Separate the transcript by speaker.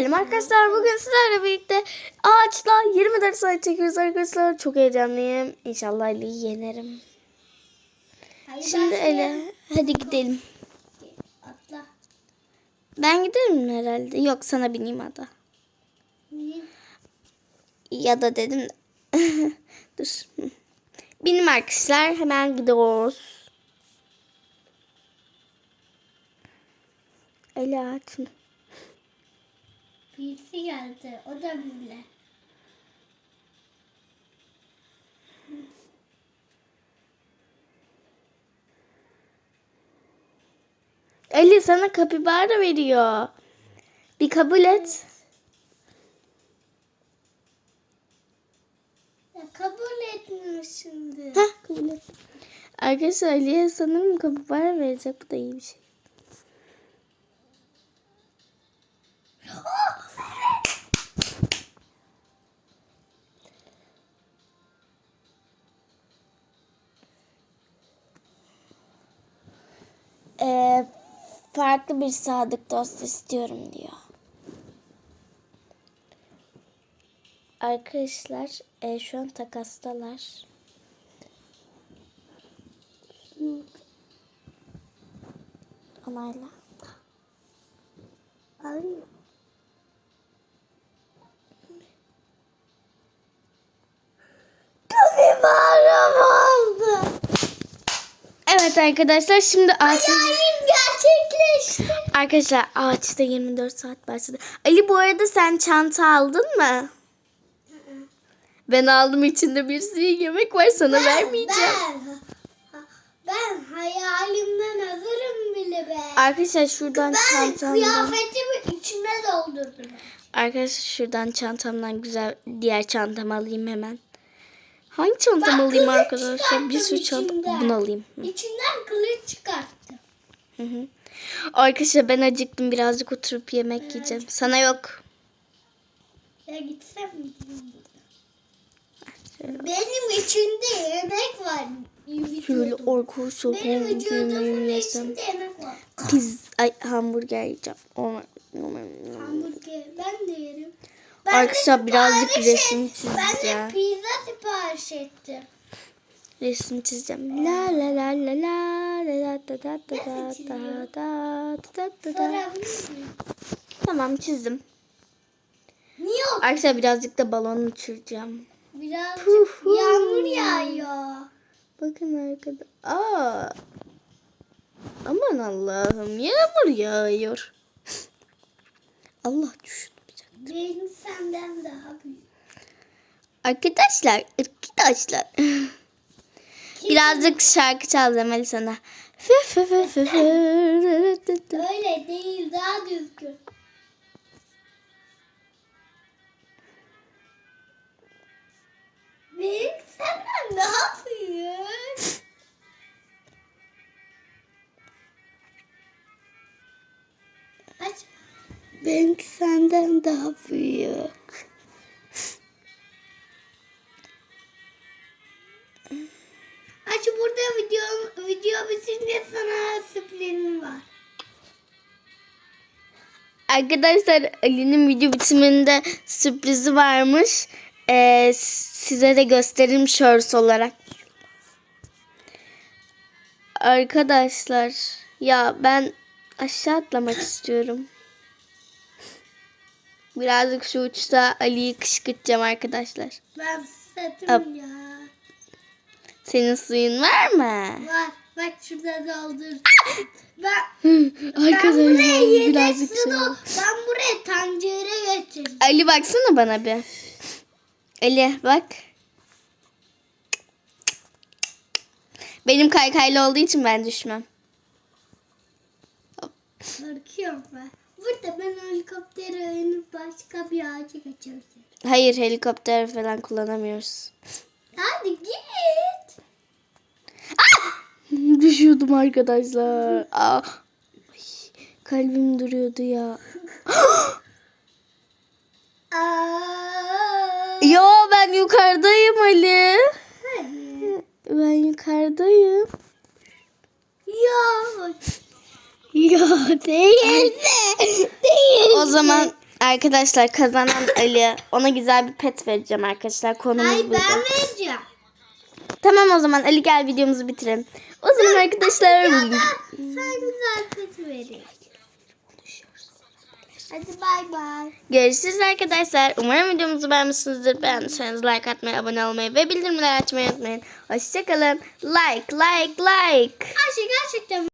Speaker 1: Selam arkadaşlar bugün sizlerle birlikte ağaçla 24 saat çekiyoruz arkadaşlar. Çok heyecanlıyım. İnşallah Ali'yi yenerim.
Speaker 2: Hayır,
Speaker 1: Şimdi Ele hadi gidelim.
Speaker 2: Atla.
Speaker 1: Ben giderim herhalde. Yok sana bineyim hadi.
Speaker 2: Niye?
Speaker 1: Ya da dedim de. Dur. Benim arkadaşlar hemen gidiyoruz. Ele aç.
Speaker 2: Birisi geldi. O da bile.
Speaker 1: Ali sana kapibara veriyor. Bir kabul et.
Speaker 2: Ya kabul etmiyor şimdi.
Speaker 1: Heh, kabul et. Arkadaşlar Ali'ye sanırım kapibara verecek. Bu da iyi bir şey. Farklı bir sadık dost istiyorum diyor. Arkadaşlar e, şu an takastalar. Onayla.
Speaker 2: Ay. Kapibara oldu.
Speaker 1: Evet arkadaşlar şimdi ağaç...
Speaker 2: Hayalim gerçekleşti.
Speaker 1: Arkadaşlar ağaçta 24 saat başladı. Ali bu arada sen çanta aldın mı? Ben aldım içinde bir sürü yemek var sana vermeyeceğim.
Speaker 2: Ben, ben hayalimden hazırım bile be.
Speaker 1: Arkadaşlar şuradan
Speaker 2: Ben
Speaker 1: çantamdan.
Speaker 2: kıyafetimi içime doldurdum.
Speaker 1: Arkadaşlar şuradan çantamdan güzel diğer çantamı alayım hemen. Hangi çantamı
Speaker 2: Bak,
Speaker 1: alayım arkadaşlar? Bir sürü çanta. Bunu alayım.
Speaker 2: İçinden kılıç çıkarttım.
Speaker 1: Hı hı. Arkadaşlar ben acıktım birazcık oturup yemek yiyeceğim. Sana yok.
Speaker 2: Ya gitsem mi? Benim içinde yemek var.
Speaker 1: Şöyle arkadaşlar
Speaker 2: Benim
Speaker 1: yemeğimi yesem.
Speaker 2: içinde yemek var.
Speaker 1: Piz, ay hamburger yiyeceğim.
Speaker 2: Hamburger ben de yerim.
Speaker 1: Arkadaşlar
Speaker 2: de
Speaker 1: birazcık resim
Speaker 2: et- Ben
Speaker 1: çizeceğim.
Speaker 2: de pizza sipariş ettim.
Speaker 1: Resim çizeceğim. La la la la la la da da da da da da da da da.
Speaker 2: Miyim?
Speaker 1: Tamam çizdim.
Speaker 2: Niye
Speaker 1: Arkadaşlar birazcık da balon uçuracağım.
Speaker 2: birazcık
Speaker 1: Puhu.
Speaker 2: yağmur yağıyor?
Speaker 1: Bakın arkada. Aa. Aman Allah'ım yağmur yağıyor. Allah düştü.
Speaker 2: Benim senden daha büyük.
Speaker 1: Arkadaşlar, arkadaşlar. Birazcık şarkı çalacağım Ali sana.
Speaker 2: Öyle değil daha düzgün. Benim senden daha büyük. Aç.
Speaker 1: Benimki senden daha büyük.
Speaker 2: Aç burada video video bitince sana sürprizim var.
Speaker 1: Arkadaşlar Ali'nin video bitiminde sürprizi varmış. Ee, size de göstereyim shorts olarak. Arkadaşlar ya ben aşağı atlamak istiyorum. Birazcık şu uçta Ali'yi kışkırtacağım arkadaşlar.
Speaker 2: Ben satım
Speaker 1: Hop.
Speaker 2: ya.
Speaker 1: Senin suyun var mı?
Speaker 2: Var. Bak şurada doldur. ben, ben buraya
Speaker 1: Arkadaşlar
Speaker 2: yedek
Speaker 1: birazcık
Speaker 2: su
Speaker 1: şey.
Speaker 2: Ben buraya tencere getirdim.
Speaker 1: Ali baksana bana bir. Ali bak. Benim kaykaylı olduğu için ben düşmem.
Speaker 2: Korkuyorum ben. Burada ben helikoptere inip başka bir ağaca geçebilirim.
Speaker 1: Hayır helikopter falan kullanamıyoruz.
Speaker 2: Hadi git.
Speaker 1: Düşüyordum arkadaşlar. Aa. Ay, kalbim duruyordu ya.
Speaker 2: Aa,
Speaker 1: Yo ben yukarıdayım Ali. Ben yukarıdayım.
Speaker 2: Ya.
Speaker 1: Ya değil.
Speaker 2: Değil.
Speaker 1: O zaman Arkadaşlar kazanan Ali. Ona güzel bir pet vereceğim arkadaşlar. Konumuz
Speaker 2: Hayır
Speaker 1: buydu.
Speaker 2: ben vereceğim.
Speaker 1: Tamam o zaman Ali gel videomuzu bitirelim. O zaman arkadaşlar
Speaker 2: Sen güzel verin. Hadi bay bay.
Speaker 1: görüşürüz arkadaşlar. Umarım videomuzu beğenmişsinizdir. Beğendiyseniz like atmayı, abone olmayı ve bildirimleri açmayı unutmayın. Hoşçakalın. Like, like, like.
Speaker 2: Ayşe gerçekten